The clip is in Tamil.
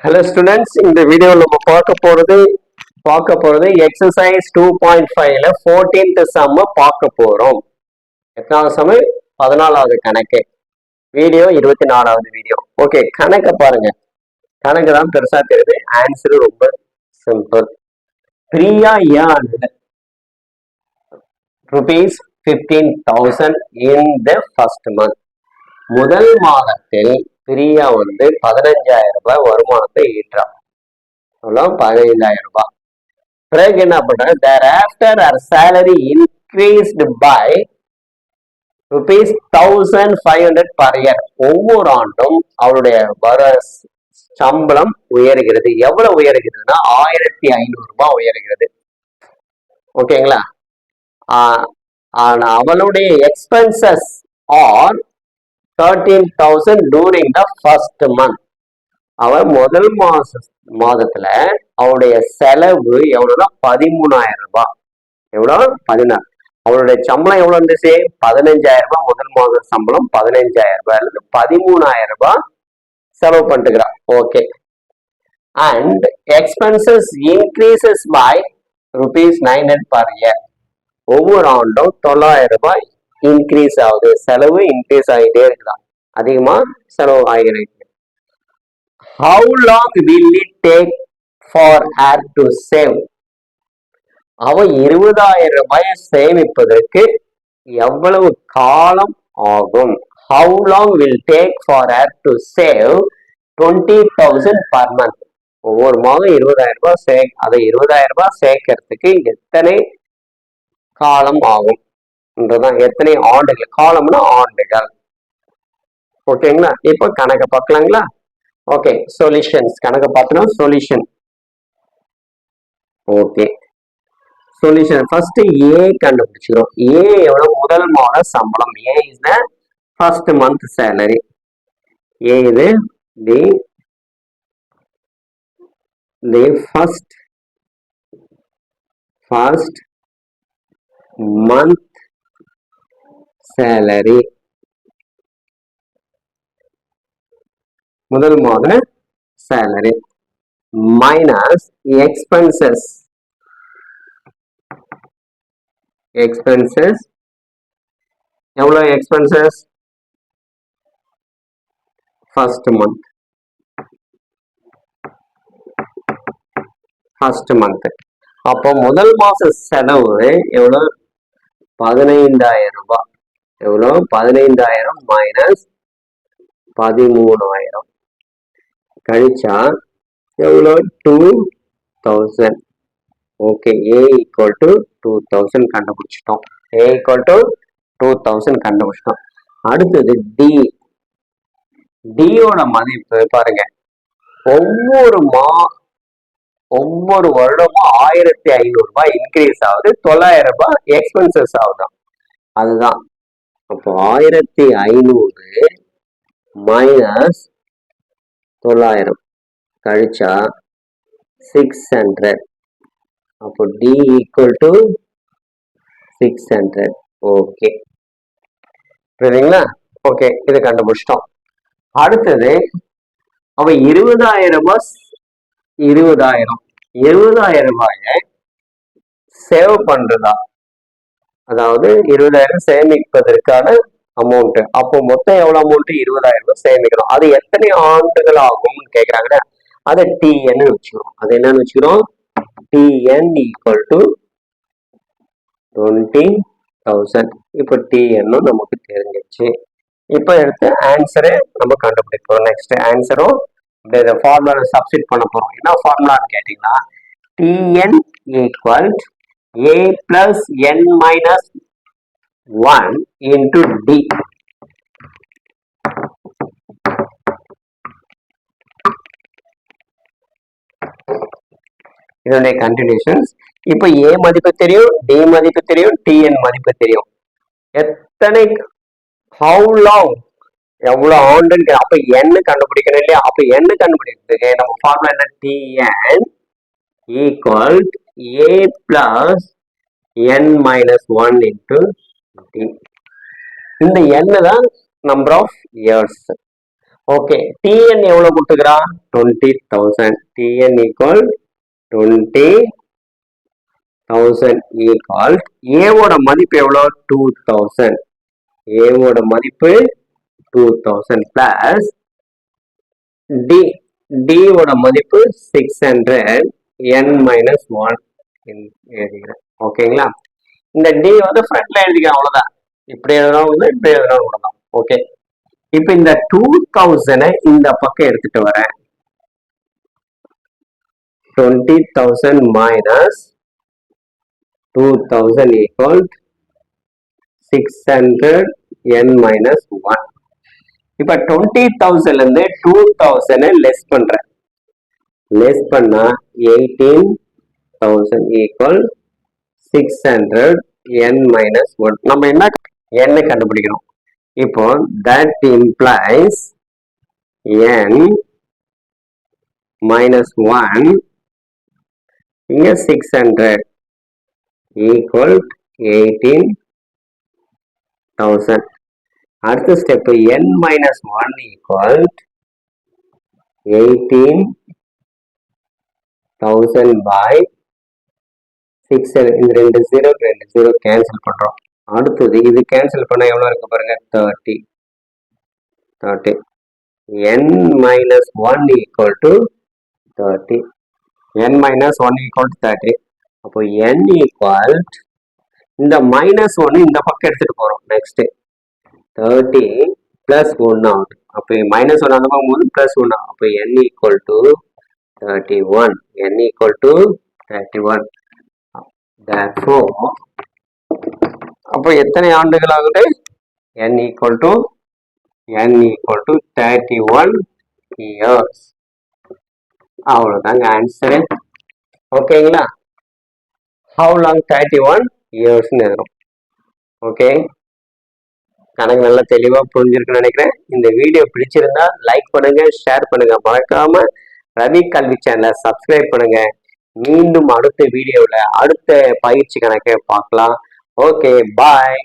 ஹலோ ஸ்டூடெண்ட்ஸ் இந்த வீடியோவில் நம்ம பார்க்க போகிறது பார்க்க போகிறது எக்ஸசைஸ் டூ பாயிண்ட் ஃபைவ்ல ஃபோர்டீன்த் சம்ம பார்க்க போகிறோம் எத்தனாவது சம பதினாலாவது கணக்கு. வீடியோ இருபத்தி நாலாவது வீடியோ ஓகே கணக்கை பாருங்க. கணக்கு தான் பெருசாக தெரியுது. ஆன்சர் ரொம்ப சிம்பிள் பிரியா ஏன் rupees fifteen thousand in the first month முதல் மாதத்தில் பிரியா வந்து பதினஞ்சாயிரம் ரூபாய் வருமானத்தை ஈட்டுறான். அவ்வளோ பதினைந்தாயிரம் ரூபாய். பிறகு என்ன பண்றாங்க thereafter her salary increased by rupees thousand five hundred per year ஒவ்வொரு ஆண்டும் அவருடைய வர சம்பளம் உயர்கிறது. எவ்வளவு உயர்கிறதுனா ஆயிரத்தி ஐநூறு ரூபாய் உயர்கிறது. ஓகேங்களா ஆனா அவளுடைய expenses are thirteen thousand during the first month அவன் முதல் மாச மாதத்துல அவருடைய செலவு எவ்வளவுனா பதிமூணாயிரம் ரூபாய். எவ்வளோ? பதினாறு. அவருடைய சம்பளம் எவ்வளவு இருந்துச்சு? பதினஞ்சாயிரம் ரூபாய். முதல் மாத சம்பளம் பதினஞ்சாயிரம் ரூபாய். இருந்து பதிமூணாயிரம் ரூபாய் செலவு பண்ணிட்டுக்கிறான் okay and expenses increases by rupees nine hundred per year ஒவ்வொரு ஆண்டும் தொள்ளாயிரம் ரூபாய் இன்க்ரீஸ் ஆகுது. செலவு இன்க்ரீஸ் ஆகிட்டே இருக்கலாம். அதிகமா செலவு ஆகிறது how long will it take for her to save அவ இருபதாயிரம் ரூபாயை சேமிப்பதற்கு எவ்வளவு காலம் ஆகும்? How long will take for her to save twenty thousand per month ஒவ்வொரு மாதம் இருபதாயிரம் ரூபாய் சே அதை இருபதாயிரம் ரூபாய் சேர்க்கறதுக்கு எத்தனை காலம் ஆகும்? என்றதான் எத்தனை ஆண்டுகள் காலம்னா ஆண்டுகள். ஓகேங்களா இப்போ கணக்கை பார்க்கலாங்களா? ஓகே சொல்யூஷன்ஸ் கணக்கை பார்த்தோம் solution okay solution first A கண்டுபிடிச்சிக்கிறோம் ஏ எவ்வளோ முதல் மாத சம்பளம். A is the first month salary A இது the the first first month salary முதல் மாத சேலரி மைனஸ் எக்ஸ்பென்சஸ் எக்ஸ்பென்சஸ் எவ்வளோ expenses first month first month அப்போ முதல் மாச செலவு எவ்வளோ பதினைந்தாயிரம் ரூபாய். எவ்வளோ? பதினைந்தாயிரம் மைனஸ் பதிமூணாயிரம். கழிச்சா எவ்வளோ? Two thousand okay A equal to two thousand கண்டுபிடிச்சிட்டோம். A equal to two thousand கண்டுபிடிச்சிட்டோம். அடுத்தது டி டியோட மதிப்பு பாருங்க. ஒவ்வொரு மா ஒவ்வொரு வருடமும் ஆயிரத்தி ஐநூறு ரூபாய் இன்க்ரீஸ் ஆகுது. தொள்ளாயிரம் ரூபாய் எக்ஸ்பென்சஸ் ஆகுதான் அதுதான். அப்போ ஆயிரத்தி ஐநூறு மைனஸ் தொள்ளாயிரம். கழிச்சா சிக்ஸ் ஹண்ட்ரட் அப்போ D equal to six hundred okay புரியுதுங்களா? ஓகே இது கண்டுபிடிச்சிட்டோம். அடுத்தது அவன் இருபதாயிரம் ரூபாய் இருபதாயிரம். இருபதாயிரம் ரூபாய சேவ் பண்றதா? அதாவது இருபதாயிரம் சேமிப்பதற்கான அமௌண்ட் அப்போ மொத்தம் எவ்வளவு அமௌண்ட் இருபதாயிரம் ரூபாய் சேமிக்கணும். அது எத்தனை ஆண்டுகள் ஆகும்னு கேக்குறாங்கன்னா அதை டிஎன் வச்சுக்கிறோம். அது என்னன்னு வச்சுக்கிறோம்? T n equal to twenty thousand இப்போ டிஎன்னும் நமக்கு தெரிஞ்சிச்சு இப்போ எடுத்து ஆன்சரே நம்ம கண்டுபிடிப்போம் நெக்ஸ்ட் ஆன்சரும் இந்த ஃபார்முலா சப்ஸ்டிட் பண்ண போறோம். என்ன ஃபார்முலான்னு கேட்டீங்கன்னா TN equal A plus N minus one into d. இதனுடைய கண்டினியூஷன்ஸ் இப்போ ஏ மதிப்பு தெரியும் டி மதிப்பு தெரியும் டிஎன் மதிப்பு தெரியும். எத்தனை ஹவு லாங் எவ்வளோ ஆண்டுன்னு அப்ப என்ன கண்டுபிடிக்கணும் இல்லையா? அப்ப எண்ணு கண்டுபிடிக்கிறதுக்கு நம்ம ஃபார்முலா என்ன? T n equal A plus n minus one into d. இந்த n தான் number of years okay T n எவ்வளவு கொடுத்துக்கிறா? Twenty thousand T n equal twenty thousand ஓட மதிப்பு எவ்வளோ டூ தௌசண்ட் ஓட மதிப்பு டூ தௌசண்ட் d. டி ஓட மதிப்பு six hundred n minus one எழுதிக்கிறேன் ஓகேங்களா இந்த டி வந்து ஃப்ரண்ட்ல எழுதிக்கிறேன் அவ்வளவுதான். இப்படி எழுதுறவங்க இப்படி எழுதுறவங்க தான் ஓகே இப்போ இந்த டூ தௌசண்டை இந்த பக்கம் எடுத்துட்டு வரேன். Twenty thousand minus two thousand equal six hundred n minus one இப்போ டுவெண்ட்டி தௌசண்ட்ல இருந்து டூ தௌசண்ட் லெஸ் பண்றேன். லெஸ் பண்ணா eighteen thousand equal six hundred n minus one நம்ம என்ன என்ன கண்டுபிடிக்கணும்? இப்போ that implies n minus one இங்க six hundred equal eighteen thousand அடுத்த step n minus one equal eighteen thousand by six இந்த ரெண்டு ஜீரோ ரெண்டு ஜீரோ கேன்சல் பண்ணுறோம் அடுத்தது இது கேன்சல் பண்ணால் எவ்வளோ இருக்கு பாருங்க? Thirty thirty n minus one equal to thirty n minus one equal to thirty அப்போ என் ஈக்குவல் இந்த மைனஸ் ஒன்று இந்த பக்கம் எடுத்துகிட்டு போகிறோம் நெக்ஸ்ட்டு தேர்ட்டி ப்ளஸ் ஒன் ஆகுது அப்போ மைனஸ் ஒன் அந்த பக்கம் போது ஒன் ஆகும் அப்போ n equal to thirty one n equal to thirty one அப்போ எத்தனை ஆண்டுகள் ஆகுது n equal to n equal to thirty one years அவ்வளோதாங்க ஆன்சரு ஓகேங்களா ஹவு லாங் தேர்ட்டி ஒன் இயர்ஸ்னு எழுதுறோம். ஓகே கணக்கு நல்லா தெளிவாக புரிஞ்சிருக்குன்னு நினைக்கிறேன். இந்த வீடியோ பிடிச்சிருந்தா லைக் பண்ணுங்க ஷேர் பண்ணுங்க. மறக்காம ரவி கல்வி சேனலை சப்ஸ்கிரைப் பண்ணுங்க. மீண்டும் அடுத்த வீடியோவில் அடுத்த பயிற்சி கணக்கை பார்க்கலாம். Okay bye